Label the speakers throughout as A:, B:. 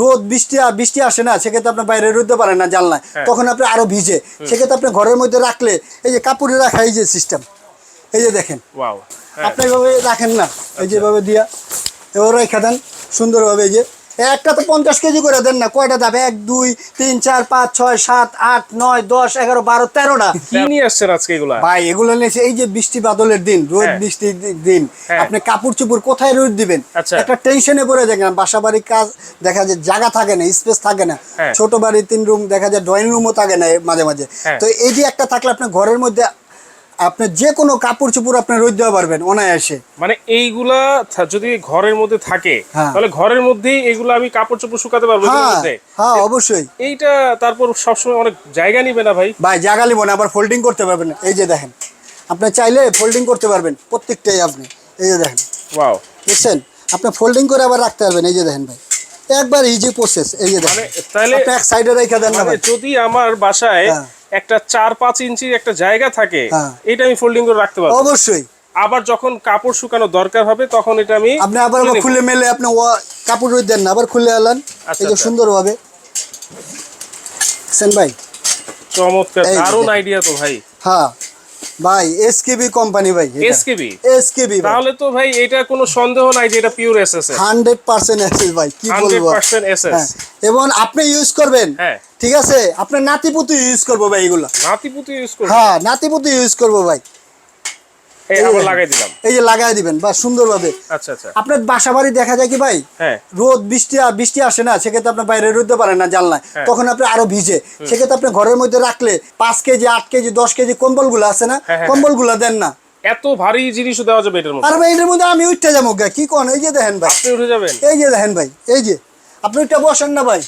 A: রোদ বৃষ্টি বৃষ্টি আসে না সেক্ষেত্রে আপনি বাইরে রোদে পারেন না জানলায় হ্যাঁ। তখন আপনি আরো ভিজে সেক্ষেত্রে আপনি ঘরের মধ্যে রাখলে এই যে কাপড়ে রাখা এই যে সিস্টেম এই যে দেখেন হ্যাঁ। আপনি এভাবে রাখেন না এই যেভাবে দিয়া এবার রেখা দেন সুন্দরভাবে এই যে একটা তো পঞ্চাশ কেজি করে দেন না কয়টা যাবে এক দুই তিন চার পাঁচ ছয় সাত আট নয় দশ এগারো বারো তেরোটা
B: নিয়ে আসছেন আজকে
A: এগুলো ভাই এগুলো নিয়েছে এই যে বৃষ্টি বাদলের দিন রোদ হ্যাঁ। বৃষ্টির দিন হ্যাঁ। আপনি কাপড় চুপুর কোথায় রোদ দিবেন আচ্ছা। একটা টেনশনে পড়ে দেখেন বাসা বাড়ির কাজ দেখা যায় জায়গা থাকে না স্পেস থাকে না হ্যাঁ। ছোট বাড়ি তিন রুম দেখা যায় ড্রয়িং রুমও থাকে না মাঝে মাঝে তো এই যে একটা থাকলে আপনি ঘরের মধ্যে আপনার যে কোনো কাপড় চোপড় আপনি রোদ দেওয়া পারবেন অনায়াসে
B: মানে এইগুলা যদি ঘরের মধ্যে থাকে হ্যাঁ। তাহলে ঘরের মধ্যে এগুলো আমি কাপড় চোপড় শুকাতে পারবো হ্যাঁ,
A: হ্যাঁ অবশ্যই
B: এইটা তারপর সবসময় অনেক জায়গা নিবে না ভাই
A: ভাই জায়গা নিবো না আবার ফোল্ডিং করতে পারবেন এই যে দেখেন আপনি চাইলে ফোল্ডিং করতে পারবেন প্রত্যেকটাই আপনি এই যে দেখেন ওয়াও বুঝছেন আপনি ফোল্ডিং করে আবার রাখতে পারবেন এই যে দেখেন ভাই একবার ইজি প্রসেস এই যে দেখেন মানে তাহলে এক সাইডে রেখে দেন না মানে
B: যদি আমার বাসায় হ্যাঁ। একটা চার পাঁচ ইঞ্চি একটা জায়গা থাকে হ্যাঁ। এটা আমি ফোল্ডিং করে রাখতে পারবো অবশ্যই আবার যখন কাপড় শুকানো দরকার হবে তখন এটা আমি
A: আপনি আবার খুলে মেলে আপনি কাপড় দেন না আবার খুলে আলান আচ্ছা, এটা আচ্ছা। ভাবে সেন ভাই
B: চমৎকার দারুন আইডিয়া তো ভাই
A: হ্যাঁ ভাই এসকেবি কোম্পানি ভাই এসকেবি এসকেবি
B: তাহলে তো ভাই এটা কোনো সন্দেহ নাই যে এটা পিওর এসএস
A: 100% এসএস ভাই
B: কি বলবো 100% এসএস হ্যাঁ,
A: এবং আপনি ইউজ করবেন হ্যাঁ ঠিক আছে আপনার নাতিপুতি ইউজ করবো ভাই এগুলো নাতিপুতি ইউজ করবো হ্যাঁ নাতিপুতি ইউজ করবো ভাই এই যে লাগাই দিবেন বা আচ্ছা, আচ্ছা। আপনার বাসা বাড়ি দেখা যায় কি ভাই হ্যাঁ। রোদ বৃষ্টি বৃষ্টি আসে না সেক্ষেত্রে বাইরে পারেন না জানলায় হ্যাঁ। তখন আপনি আরো ভিজে সেক্ষেত্রে আপনি ঘরের মধ্যে রাখলে পাঁচ কেজি আট কেজি দশ কেজি কম্বলগুলো আছে না হ্যাঁ, দেন না
B: এত ভারী জিনিসও দেওয়া যাবে
A: আর ভাই এটার মধ্যে আমি উঠতে যাবো কি এই যে দেখেন ভাই এই যে দেখেন ভাই এই যে আপনি বসেন না ভাই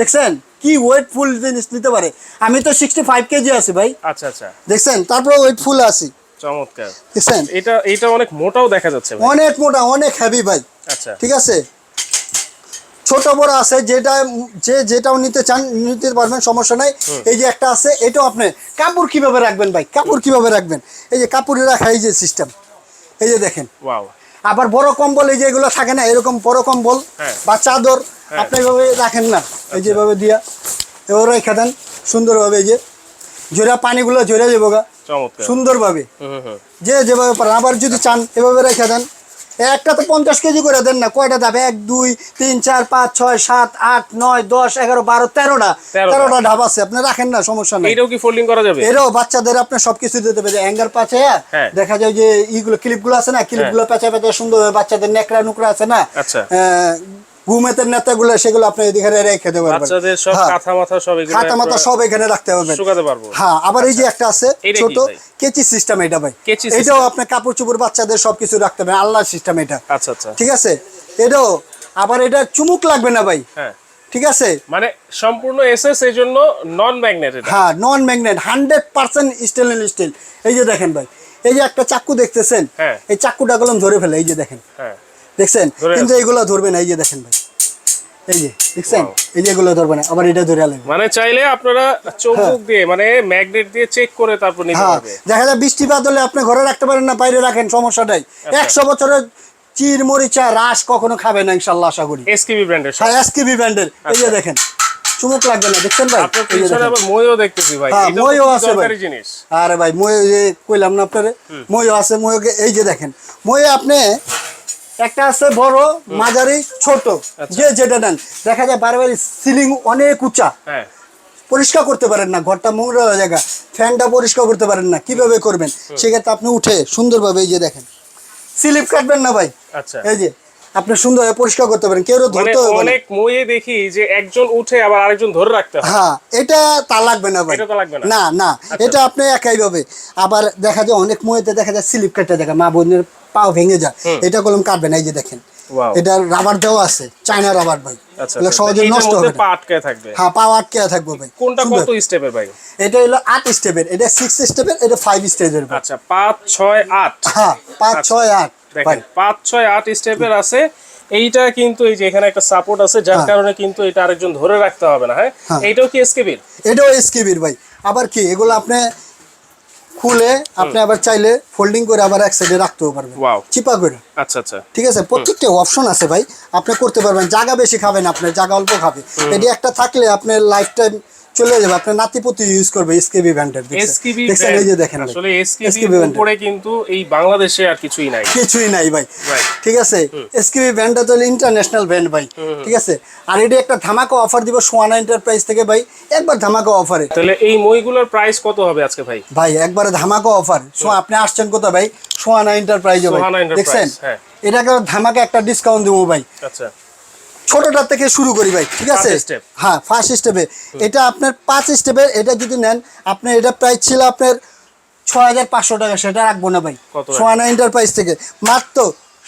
A: দেখছেন কি ওয়েট ফুল জিনিস নিতে পারে আমি তো সিক্সটি ফাইভ কেজি আছি ভাই আচ্ছা আচ্ছা দেখছেন তারপরে ওয়েট ফুল আছি
B: চমৎকার দেখছেন এটা এটা অনেক মোটাও দেখা যাচ্ছে
A: অনেক মোটা অনেক হেভি ভাই আচ্ছা ঠিক আছে ছোট বড় আছে যেটা যে যেটাও নিতে চান নিতে পারবেন সমস্যা নাই এই যে একটা আছে এটাও আপনি কাপড় কিভাবে রাখবেন ভাই কাপড় কিভাবে রাখবেন এই যে কাপড়ে রাখা এই যে সিস্টেম এই যে দেখেন আবার বড় কম্বল এই যে এগুলো থাকে না এরকম বড় কম্বল হ্যাঁ। বা চাদর হ্যাঁ। আপনি এভাবে রাখেন না এই যেভাবে আচ্ছা। দিয়া এভাবে রেখে দেন সুন্দরভাবে এই যে জোড়া পানিগুলো জোরে যাবো গা সুন্দরভাবে যে যেভাবে আবার যদি চান এভাবে রেখে দেন একটা তো পঞ্চাশ কেজি করে দেন না কয়টা ধাপ এক দুই তিন চার পাঁচ ছয় সাত আট নয় দশ এগারো বারো তেরোটা তেরোটা ধাপ আছে আপনি রাখেন না সমস্যা
B: নেই এটাও কি ফোল্ডিং করা
A: যাবে বাচ্চাদের আপনি সবকিছু দিতে পারে অ্যাঙ্গার পাচ্ছে দেখা যায় যে ইগুলো ক্লিপগুলো আছে না ক্লিপগুলো হ্যাঁ। পেঁচা পেঁচা সুন্দর বাচ্চাদের নেকড়া নুকড়া আছে না আচ্ছা। ঘুমেতের সেগুলো আপনি রেখে দেবেন বাচ্চাদের সব হ্যাঁ। কাঁথা
B: মাথা সব এখানে কাঁথা মাথা সব এখানে রাখতে শুকাতে পারবো হ্যাঁ আবার এই যে আচ্ছা। একটা আছে ছোট কেচি সিস্টেম এটা ভাই এটাও আপনি কাপড় চোপড় বাচ্চাদের রাখতে আল্লাহ সিস্টেম এটা আচ্ছা আচ্ছা ঠিক আছে এটাও আবার এটা চুমুক লাগবে না ভাই হ্যাঁ
A: ঠিক আছে মানে সম্পূর্ণ
B: এসএস জন্য নন
A: ম্যাগনেট হ্যাঁ non magnet
B: hundred percent stainless steel এই যে দেখেন ভাই এই
A: যে একটা চাকু দেখতেছেন হ্যাঁ। এই চাকুটা গেলাম ধরে ফেলে এই
B: যে দেখেন হ্যাঁ দেখছেন কিন্তু এইগুলা ধরবে না এই যে দেখেন ভাই এই যে দেখছেন এই যে এগুলো ধরবে
A: না আবার এটা ধরে লাগবে মানে
B: চাইলে আপনারা চৌকুক হ্যাঁ। দিয়ে মানে ম্যাগনেট দিয়ে চেক করে তারপর
A: নিতে পারবে হ্যাঁ, দেখা যায় বৃষ্টিপাত হলে আপনি ঘরে রাখতে পারেন না বাইরে রাখেন সমস্যা নাই
B: 100 আচ্ছা। বছরের চির মরিচা রাস কখনো খাবে না ইনশাআল্লাহ আশা করি এসকেবি ব্র্যান্ডের হ্যাঁ এসকেবি ব্র্যান্ডের এই যে আচ্ছা। দেখেন চুমুক
A: লাগবে না দেখছেন ভাই আপনার পিছনে আবার মইও দেখতেছি ভাই হ্যাঁ, এটা ময়ও আছে ভাই আরে ভাই মই যে কইলাম না আপনারে ময়ও
B: আছে মইও এই
A: যে দেখেন ময়ে আপনি একটা আছে বড় মাঝারি ছোট আচ্ছা। যে যেটা নেন দেখা যায় বারে বারে সিলিং অনেক উঁচা হ্যাঁ। পরিষ্কার করতে পারেন না ঘরটা
B: নোংরা হয়ে জায়গা ফ্যানটা পরিষ্কার
A: করতে পারেন না কিভাবে করবেন সেক্ষেত্রে আপনি উঠে সুন্দরভাবে এই যে দেখেন স্লিপ কাটবেন না ভাই আচ্ছা এই যে আপনি সুন্দর পরিষ্কার করতে পারেন কেউ মানে ধরতে হবে অনেক মইয়ে দেখি যে একজন উঠে আবার আরেকজন ধরে রাখতে হয় হ্যাঁ এটা তা লাগবে না ভাই এটা তো লাগবে না না না আচ্ছা। এটা আপনি একাই ভাবে আবার দেখা যায় অনেক মইতে দেখা যায় স্লিপ কেটে দেখা মা বোনের পাও ভেঙে যায় এটা কলম কাটবে না এই যে দেখেন এটা রাবার দেওয়া আছে চায়না রাবার ভাই আচ্ছা, আচ্ছা। সহজে নষ্ট হবে পা আটকে থাকবে হ্যাঁ পা আটকে থাকবে ভাই কোনটা কত স্টেপের ভাই এটা হলো 8 স্টেপের এটা 6 স্টেপের এটা 5 স্টেপের আচ্ছা 5 6 8 হ্যাঁ 5 6 8 দেখেন পাঁচ ছয় আট স্টেপের আছে এইটা কিন্তু এই যে এখানে একটা সাপোর্ট আছে যার হ্যাঁ। কারণে কিন্তু এটা আরেকজন ধরে রাখতে হবে না হ্যাঁ, হ্যাঁ। কি এসকেবির এটাও এসকেবির ভাই আবার কি এগুলো আপনি খুলে আপনি আবার চাইলে ফোল্ডিং করে আবার এক সাইডে রাখতেও পারবেন চিপা করে আচ্ছা আচ্ছা ঠিক আছে প্রত্যেকটা অপশন আছে ভাই আপনি করতে পারবেন জায়গা বেশি খাবেন আপনি জায়গা অল্প খাবে এটি একটা থাকলে আপনার লাইফ টাইম চলে যাবে আপনার নাতিপুতি ইউজ করবে এসকেবি ব্র্যান্ডের এসকেবি দেখেন এই যে দেখেন আসলে এসকেবি উপরে কিন্তু এই বাংলাদেশে আর কিছুই নাই কিছুই নাই ভাই ঠিক আছে এসকেবি ব্র্যান্ডটা তো ইন্টারন্যাশনাল ব্র্যান্ড ভাই ঠিক আছে আর এটা একটা ধামাকা অফার দিব সোয়ানা এন্টারপ্রাইজ থেকে ভাই একবার ধামাকা অফারে তাহলে এই মইগুলোর প্রাইস কত হবে আজকে ভাই ভাই একবারে ধামাকা অফার সো আপনি আসছেন কত ভাই সোয়ানা এন্টারপ্রাইজ দেখছেন হ্যাঁ। এটাকে ধামাকা একটা ডিসকাউন্ট দেবো ভাই আচ্ছা ছোটটা থেকে শুরু করি ভাই ঠিক আছে হ্যাঁ ফার্স্ট স্টেপে এটা আপনার পাঁচ স্টেপের এটা যদি নেন আপনার এটা প্রাইস ছিল আপনার ছয় হাজার পাঁচশো টাকা সেটা রাখবো না ভাই সোয়ানা এন্টারপ্রাইজ থেকে মাত্র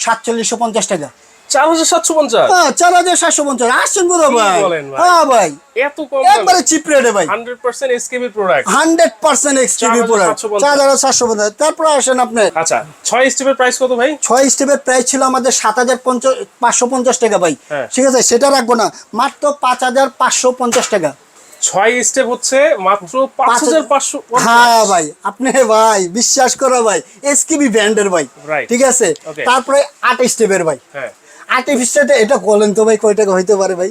A: সাতচল্লিশশো পঞ্চাশ টাকা হ্যাঁ, হ্যাঁ চার হাজার সাতশো পঞ্চাশ চার হাজার সাতশো পঞ্চাশ চিপ পার্সেন্ট আসেন আচ্ছা, ছয় স্টেপের প্রাইস ভাই ছয় স্টেপের প্রাইস ছিল আমাদের পাঁচশো পঞ্চাশ টাকা ভাই হ্যাঁ। ঠিক আছে সেটা রাখবো না মাত্র পাঁচ হাজার পাঁচশো পঞ্চাশ টাকা ছয় স্টেপ হচ্ছে মাত্র পাঁচ হাজার পাঁচশো হ্যাঁ ভাই আপনি ভাই বিশ্বাস করো ভাই এসকিবি ব্র্যান্ডের ভাই ঠিক আছে তারপরে আট স্টেপের ভাই হ্যাঁ আর্টিফিশিয়ালটা এটা বলেন তো ভাই কয় হইতে পারে ভাই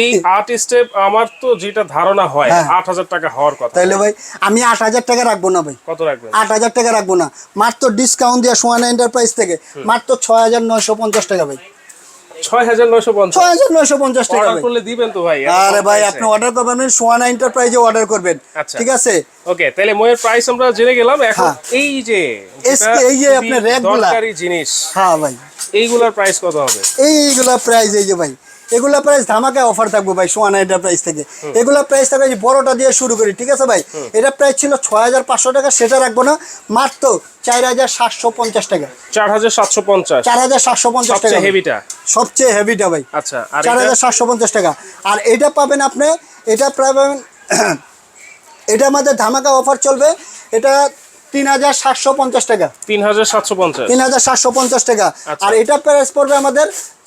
A: এই আট স্টেপ আমার তো যেটা ধারণা হয় হ্যাঁ। আট হাজার টাকা হওয়ার কথা তাইলে ভাই আমি আট হাজার টাকা রাখবো না ভাই কত রাখবো আট হাজার টাকা রাখবো না মাত্র ডিসকাউন্ট দিয়ে সোয়ানা এন্টারপ্রাইজ থেকে মাত্র ছয় হাজার নয়শো পঞ্চাশ টাকা ভাই হাজার নয়শো পঞ্চাশ টাকা করলে দিবেন আরে ভাই আপনি অর্ডার করবেন মানে সোয়ানা এন্টারপ্রাইজে অর্ডার করবেন আচ্ছা। ঠিক আছে প্রাইস আমরা জেনে গেলাম এখন হ্যাঁ। এই যে এই যে আপনার জিনিস হ্যাঁ ভাই এইগুলার প্রাইস কত হবে এইগুলা প্রাইস এই যে ভাই এগুলা প্রাইস ধামাকা অফার থাকবে ভাই সোয়ান এটা প্রাইস থেকে এগুলা প্রাইস থাকবে যে বড়টা দিয়ে শুরু করি ঠিক আছে ভাই এটা প্রাইস ছিল ছয় হাজার পাঁচশো টাকা সেটা রাখবো না মাত্র চার হাজার সাতশো পঞ্চাশ টাকা চার হাজার সাতশো পঞ্চাশ চার হাজার সাতশো পঞ্চাশ টাকা হেভিটা সবচেয়ে হেভিটা ভাই আচ্ছা চার হাজার সাতশো পঞ্চাশ টাকা আর এটা পাবেন আপনি এটা পাবেন এটা আমাদের ধামাকা অফার চলবে এটা তিন হাজার সাতশো পঞ্চাশ টাকা তিন হাজার সাতশো পঞ্চাশ তিন হাজার সাতশো পঞ্চাশ টাকা আচ্ছা।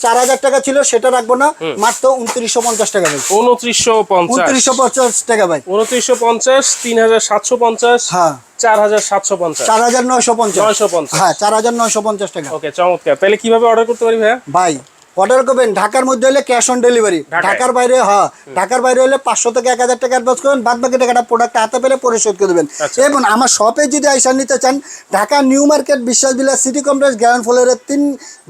A: আর সেটা রাখবো না মাত্র উনত্রিশশো পঞ্চাশ টাকা ভাই উনত্রিশশো পঞ্চাশ উনত্রিশশো পঞ্চাশ টাকা ভাই উনত্রিশশো পঞ্চাশ তিন হাজার সাতশো পঞ্চাশ হ্যাঁ চার হাজার সাতশো পঞ্চাশ চার হাজার নয়শো পঞ্চাশ নয়শো পঞ্চাশ হ্যাঁ চার হাজার নয়শো পঞ্চাশ টাকা ওকে চমৎকার তাহলে কিভাবে অর্ডার করতে পারি ভাই ভাই অর্ডার করবেন ঢাকার মধ্যে হলে ক্যাশ অন ডেলিভারি ঢাকার বাইরে হ্যাঁ ঢাকার বাইরে হলে পাঁচশো থেকে এক হাজার টাকা অ্যাডভান্স করবেন বাদ বাকি টাকাটা প্রোডাক্ট হাতে পেলে পরিশোধ করে দেবেন আচ্ছা। এবং আমার শপে যদি আইসা নিতে চান ঢাকা নিউ মার্কেট বিশ্বাস বিলা সিটি কমপ্লেক্স গ্র্যান্ড ফ্লোরের তিন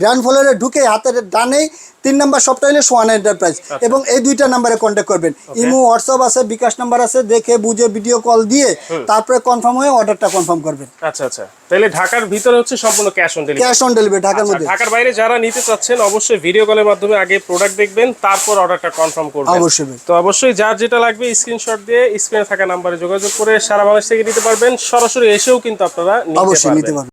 A: গ্র্যান্ড ফ্লোরে ঢুকে হাতের ডানেই তিন নাম্বার সবটা হলে সোয়ান এন্টারপ্রাইজ এবং এই দুইটা নাম্বারে কন্ট্যাক্ট করবেন ইমো হোয়াটসঅ্যাপ আছে বিকাশ নাম্বার আছে দেখে বুঝে ভিডিও কল দিয়ে তারপরে কনফার্ম হয়ে অর্ডারটা কনফার্ম করবেন আচ্ছা আচ্ছা তাহলে ঢাকার ভিতরে হচ্ছে সবগুলো cash on delivery cash on delivery ঢাকার আচ্ছা, মধ্যে ঢাকার বাইরে যারা নিতে চাচ্ছেন অবশ্যই ভিডিও কলের মাধ্যমে আগে প্রোডাক্ট দেখবেন তারপর অর্ডারটা কনফার্ম করবেন অবশ্যই তো অবশ্যই যার যেটা লাগবে স্ক্রিনশট দিয়ে স্ক্রিনে থাকা নাম্বারে যোগাযোগ করে সারা বাংলাদেশ থেকে নিতে পারবেন সরাসরি এসেও কিন্তু আপনারা নিতে পারবেন